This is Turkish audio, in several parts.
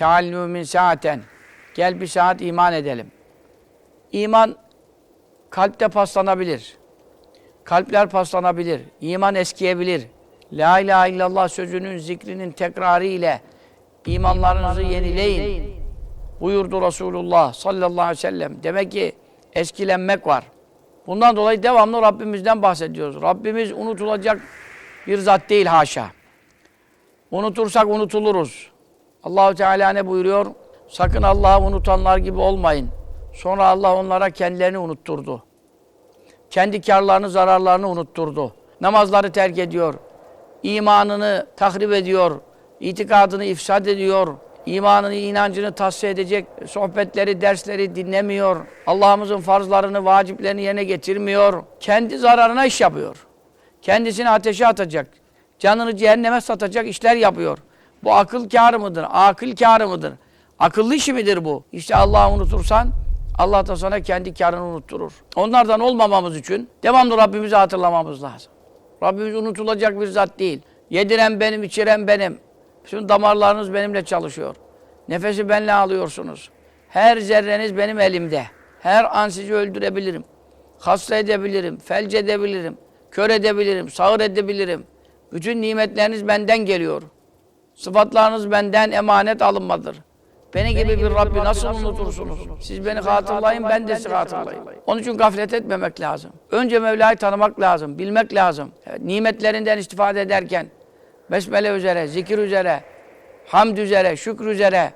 Teallü min saaten. Gel bir saat iman edelim. İman kalpte paslanabilir. Kalpler paslanabilir. İman eskiyebilir. La ilahe illallah sözünün, zikrinin tekrarı ile imanlarınızı yenileyin. Buyurdu Resulullah sallallahu aleyhi ve sellem. Demek ki eskilenmek var. Bundan dolayı devamlı Rabbimizden bahsediyoruz. Rabbimiz unutulacak bir zat değil haşa. Unutursak unutuluruz. Allahu Teala ne buyuruyor? Sakın Allah'ı unutanlar gibi olmayın. Sonra Allah onlara kendilerini unutturdu. Kendi karlarını, zararlarını unutturdu. Namazları terk ediyor. İmanını tahrip ediyor. itikadını ifsad ediyor. İmanını, inancını tahsiye edecek sohbetleri, dersleri dinlemiyor. Allah'ımızın farzlarını, vaciplerini yerine getirmiyor. Kendi zararına iş yapıyor. Kendisini ateşe atacak. Canını cehenneme satacak işler yapıyor. Bu akıl kârı mıdır? Akıl kârı mıdır? Akıllı işi midir bu? İşte Allah'ı unutursan Allah da sana kendi kârını unutturur. Onlardan olmamamız için devamlı Rabbimizi hatırlamamız lazım. Rabbimiz unutulacak bir zat değil. Yediren benim, içiren benim. Bütün damarlarınız benimle çalışıyor. Nefesi benimle alıyorsunuz. Her zerreniz benim elimde. Her an sizi öldürebilirim. Hasta edebilirim, felç edebilirim, kör edebilirim, sağır edebilirim. Bütün nimetleriniz benden geliyor. Sıfatlarınız benden emanet alınmadır. Beni gibi bir Rabbi nasıl unutursunuz? Siz beni hatırlayın, ben de sizi hatırlayayım. Onun için gaflet etmemek lazım. Önce Mevla'yı tanımak lazım, bilmek lazım. Evet, nimetlerinden istifade ederken, besmele üzere, zikir üzere, hamd üzere, şükür üzere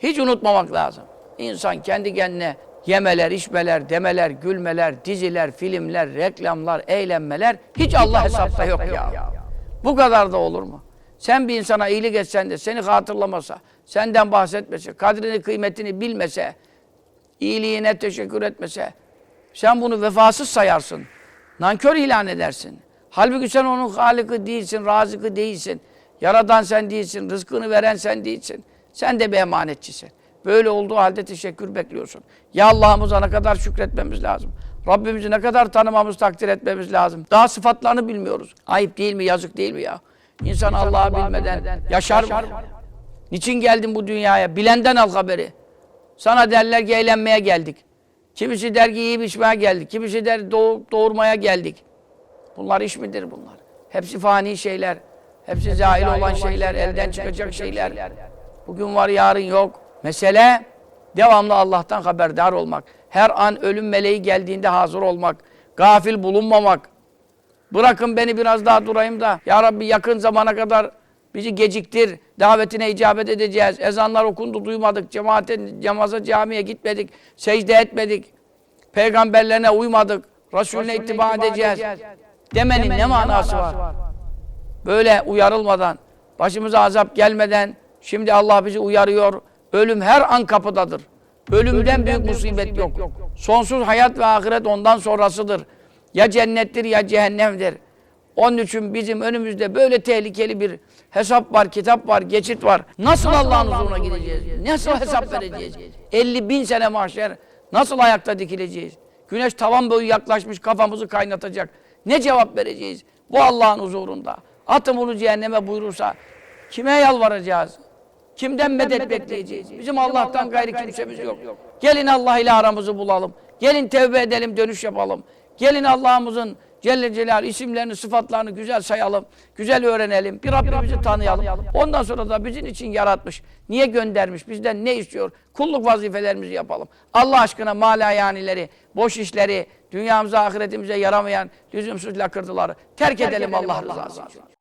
hiç unutmamak lazım. İnsan kendi kendine yemeler, içmeler, demeler, gülmeler, diziler, filmler, reklamlar, eğlenmeler hiç Allah hesapta yok ya. Bu kadar da olur mu? Sen bir insana iyilik etsen de seni hatırlamasa, senden bahsetmese, kadrini kıymetini bilmese, iyiliğine teşekkür etmese, sen bunu vefasız sayarsın. Nankör ilan edersin. Halbuki sen onun halikı değilsin, razıkı değilsin. Yaradan sen değilsin, rızkını veren sen değilsin. Sen de bir emanetçisin. Böyle olduğu halde teşekkür bekliyorsun. Ya Allah'ımıza ne kadar şükretmemiz lazım. Rabbimizi ne kadar tanımamız, takdir etmemiz lazım. Daha sıfatlarını bilmiyoruz. Ayıp değil mi, yazık değil mi ya? İnsan Allah'ı bilmeden yaşar mı? Niçin geldin bu dünyaya? Bilenden al haberi. Sana derler ki eğlenmeye geldik. Kimisi der ki yiyip içmeye geldik. Kimisi der doğ- doğurmaya geldik. Bunlar iş midir bunlar? Hepsi fani şeyler. Hepsi zahil olan şeyler, elden çıkacak şeyler. Bugün var, yarın yok. Mesele devamlı Allah'tan haberdar olmak. Her an ölüm meleği geldiğinde hazır olmak. Gafil bulunmamak. Bırakın beni biraz daha durayım da. Ya Rabbi yakın zamana kadar bizi geciktir. Davetine icabet edeceğiz. Ezanlar okundu duymadık. Cemaate, namaza, camiye gitmedik. Secde etmedik. Peygamberlerine uymadık. Resulüne ittiba edeceğiz. Demenin ne manası var? Böyle uyarılmadan, başımıza azap gelmeden, şimdi Allah bizi uyarıyor. Ölüm her an kapıdadır. Ölümden büyük musibet yok. Sonsuz hayat ve ahiret ondan sonrasıdır. Ya cennettir ya cehennemdir. Onun için bizim önümüzde böyle tehlikeli bir hesap var, kitap var, geçit var. Nasıl Allah'ın huzuruna gideceğiz? Nasıl hesap vereceğiz? 50 bin sene mahşer nasıl ayakta dikileceğiz? Güneş tavan boyu yaklaşmış kafamızı kaynatacak. Ne cevap vereceğiz? Bu Allah'ın huzurunda. Atın bunu cehenneme buyurursa kime yalvaracağız? Kimden medet bekleyeceğiz? Bizim Allah'tan gayri kimsemiz yok. Gelin Allah ile aramızı bulalım. Gelin tevbe edelim, dönüş yapalım. Gelin Allah'ımızın Celle Celal isimlerini, sıfatlarını güzel sayalım. Güzel öğrenelim. Bir Rabbimizi tanıyalım. Ondan sonra da bizim için yaratmış. Niye göndermiş? Bizden ne istiyor? Kulluk vazifelerimizi yapalım. Allah aşkına malayanileri, boş işleri, dünyamıza, ahiretimize yaramayan lüzumsuz lakırdıları terk edelim Allah rızası için.